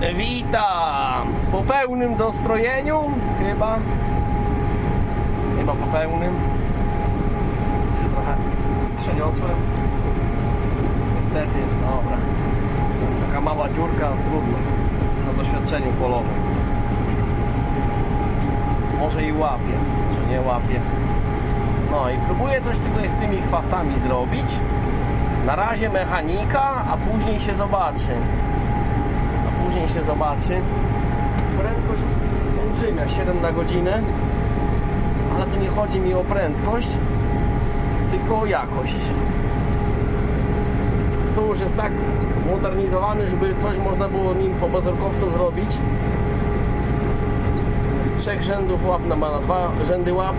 Witam! Po pełnym dostrojeniu, chyba. Chyba po pełnym. Się trochę przeniosłem. Niestety, dobra. Taka mała dziurka, trudno. Na doświadczeniu polowym. Może i łapie, że nie łapie. No i próbuję coś tutaj z tymi chwastami zrobić. Na razie mechanika, a później się zobaczy. Później się zobaczy. Prędkość olbrzymia, 7 na godzinę. Ale tu nie chodzi mi o prędkość, tylko o jakość. To już jest tak zmodernizowany, żeby coś można było nim po bazorkowcu zrobić. Z trzech rzędów łap na ma na dwa rzędy łap.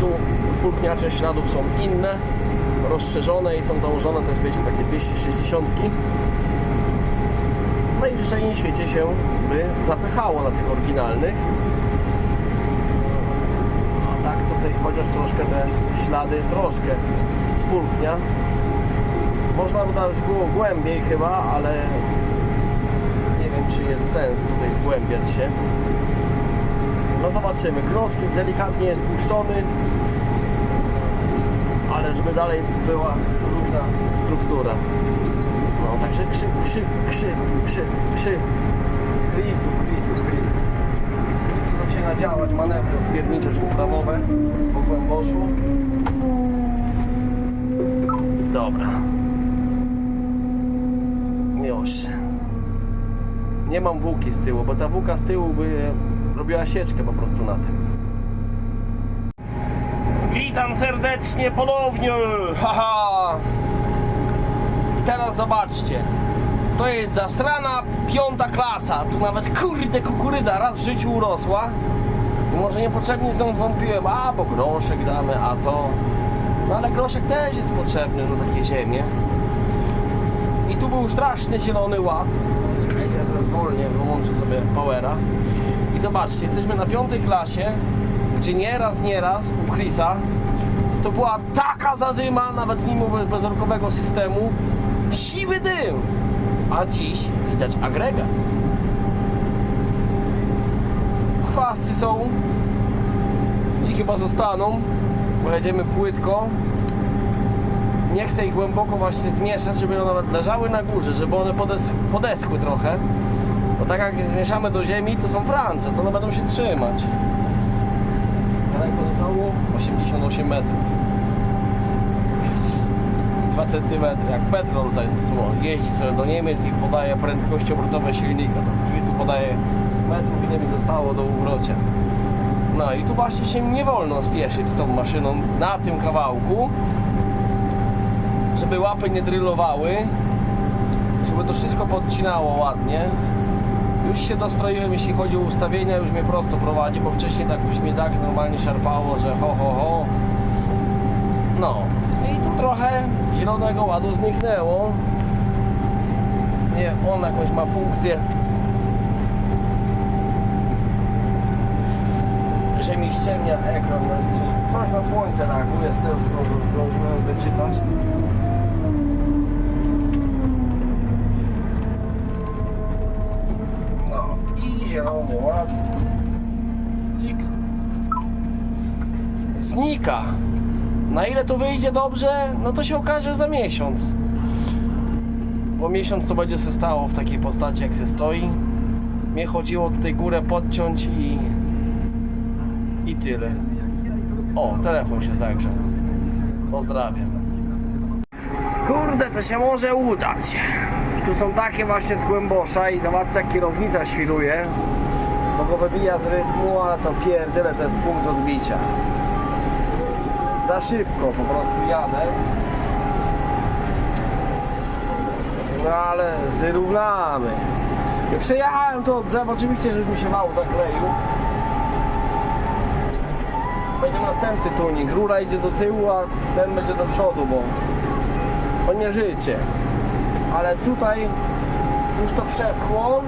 Tu pulchniacze śladów są inne, rozszerzone i są założone też wiecie takie 260. No i w świecie się by zapychało na tych oryginalnych. A tak tutaj chociaż troszkę te ślady, troszkę spulchnia. Można by nawet było głębiej chyba, ale nie wiem czy jest sens tutaj zgłębiać się. No zobaczymy. Krosnik delikatnie jest puszczony, ale żeby dalej była równa struktura. No także krzyk, krzyk, krzyk, krzyk, krzyk. Krisu, krisu, krisu. Krisu zaczyna działać manewry odpiernicze prawowe po głęboszu. Dobra. Już. Nie mam włóki z tyłu, bo ta włóka z tyłu by robiła sieczkę po prostu na tym. Witam serdecznie ponownie! Haha! Teraz zobaczcie. To jest zasrana piąta klasa. Tu nawet kurde kukurydza raz w życiu urosła. I może niepotrzebnie z nią wątpiłem, a bo groszek damy, a to. No ale groszek też jest potrzebny na takie ziemię. I tu był straszny zielony ład. Czekajcie, ja sobie zwolnię, wyłączę sobie powera. I zobaczcie, jesteśmy na piątej klasie, gdzie nieraz, nieraz u Chrisa to była taka zadyma, nawet mimo be- bezorkowego systemu, siwy dym. A dziś widać agregat. Chwasty są i chyba zostaną, bo jedziemy płytko. Nie chcę ich głęboko właśnie zmieszać, żeby one nawet leżały na górze, żeby one podes podeschły trochę. Bo tak jak je zmieszamy do ziemi, to są France, to one będą się trzymać. Daleko do domu 88 metrów. 2 cm, jak petrol tak sło, jeździ sobie do Niemiec i podaje prędkości obrotowe silnika. To Chrisu podaje metrów ile mi zostało do uwrocia. No i tu właśnie się nie wolno spieszyć z tą maszyną na tym kawałku, żeby łapy nie drylowały, żeby to wszystko podcinało ładnie. Już się dostroiłem, jeśli chodzi o ustawienia, już mnie prosto prowadzi, bo wcześniej tak już mnie tak normalnie szarpało, że ho, ho, ho. No i tu trochę zielonego ładu zniknęło. Nie, on jakąś ma funkcję, że mi ściemnia ekran. No, Coś na słońce reaguje z tego, co zdążyłem wyczytać. No i zielony ład. Znika. Na ile to wyjdzie dobrze, no to się okaże za miesiąc. Bo miesiąc to będzie się stało w takiej postaci jak się stoi. Mnie chodziło tutaj górę podciąć i i tyle. O, telefon się zagrzał. Pozdrawiam. Kurde, to się może udać. Tu są takie właśnie z głębosza i zobaczcie jak kierownica świruje. Bo go wybija z rytmu, a to pierdyle to jest punkt odbicia. Za szybko po prostu jadę. No ale zrównamy. Przejechałem to od drzewa, oczywiście, że już mi się wał zakleił. Będzie następny tunik. Rura idzie do tyłu, a ten będzie do przodu, bo to nie życie. Ale tutaj już to przeschło.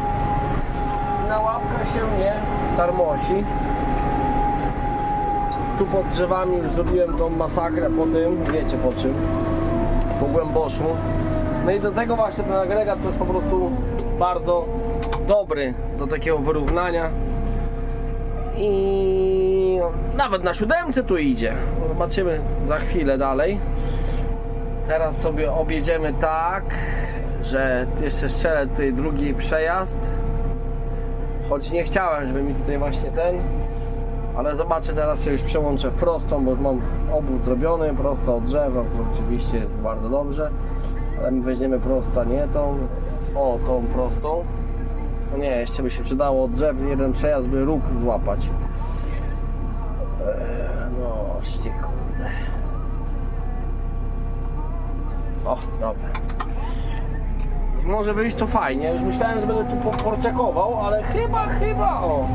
Na łapkach się nie tarmosi. Tu pod drzewami już zrobiłem tą masakrę po tym, wiecie po czym, po głęboszu. No i do tego właśnie ten agregat to jest po prostu bardzo dobry do takiego wyrównania. I nawet na siódemce tu idzie. Zobaczymy za chwilę dalej. Teraz sobie objedziemy tak, że jeszcze strzelę tutaj drugi przejazd. Choć nie chciałem, żeby mi tutaj właśnie ten. Ale zobaczę, teraz się już przełączę w prostą, bo już mam obwód zrobiony, prosto od drzewa, oczywiście jest bardzo dobrze. Ale my weźmiemy prosto, nie tą, o tą prostą. No nie, jeszcze by się przydało od drzew jeden przejazd, by róg złapać. Eee, no, szcie kurde. O, dobra. Może wyjść to fajnie. Już myślałem, że będę tu po- porciakował, ale chyba, chyba, o.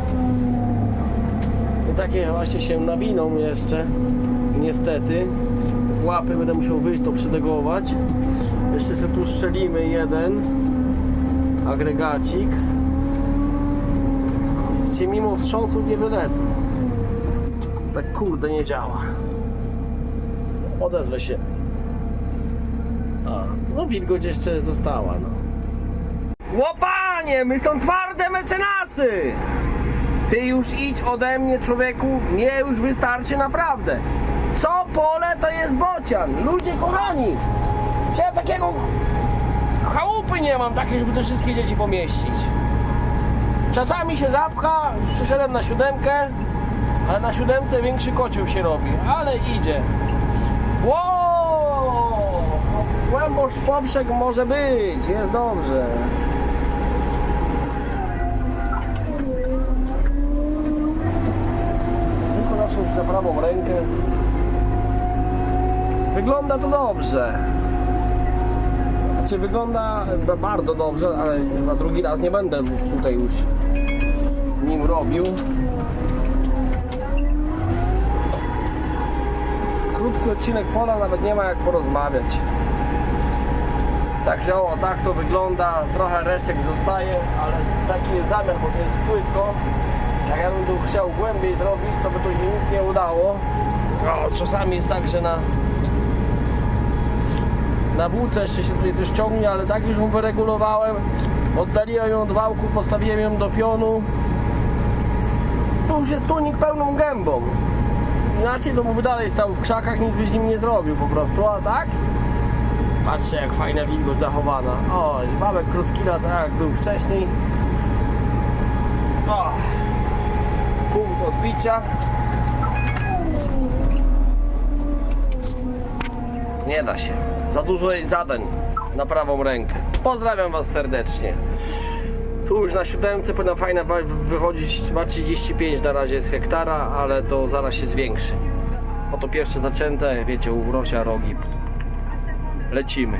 Takie właśnie się nawiną jeszcze. Niestety. W łapy będę musiał wyjść to przedegować. Jeszcze sobie tu strzelimy jeden agregacik. Widzicie, mimo wstrząsów nie wylecą. Tak kurde nie działa. Odezwę się. A, no wilgoć jeszcze została, no. Łopanie, my są twarde mecenasy! Ty już idź ode mnie, człowieku, mnie już wystarczy naprawdę. Co pole to jest bocian, ludzie kochani. Czy ja takiego chałupy nie mam takiej, żeby te wszystkie dzieci pomieścić. Czasami się zapcha, przyszedłem na siódemkę, ale na siódemce większy kocioł się robi, ale idzie. Wow! Głębosz poprzek może być, jest dobrze. Prawą rękę. Wygląda to dobrze. Znaczy wygląda ba- bardzo dobrze, ale na drugi raz nie będę tutaj już nim robił. Krótki odcinek pola, nawet nie ma jak porozmawiać. Także o, tak to wygląda, trochę resztek zostaje, ale taki jest zamiar, bo to jest płytko. Jak ja bym tu chciał głębiej zrobić, to by tu się nic nie udało. O, czasami jest tak, że na na włóce jeszcze się tutaj coś ciągnie, ale tak już ją wyregulowałem. Oddaliłem ją od wałków, postawiłem ją do pionu. To już jest tunik pełną gębą. Inaczej to by dalej stał w krzakach, nic by z nim nie zrobił po prostu, a tak? Patrzcie jak fajna wilgoć zachowana. O, babek kruskina tak jak był wcześniej. O, odbicia. Nie da się. Za dużo jest zadań na prawą rękę. Pozdrawiam Was serdecznie. Tu już na siódemce powinna fajna wychodzić 2,35 na razie z hektara, ale to zaraz się zwiększy. Oto pierwsze zaczęte, wiecie, u rogi. Lecimy.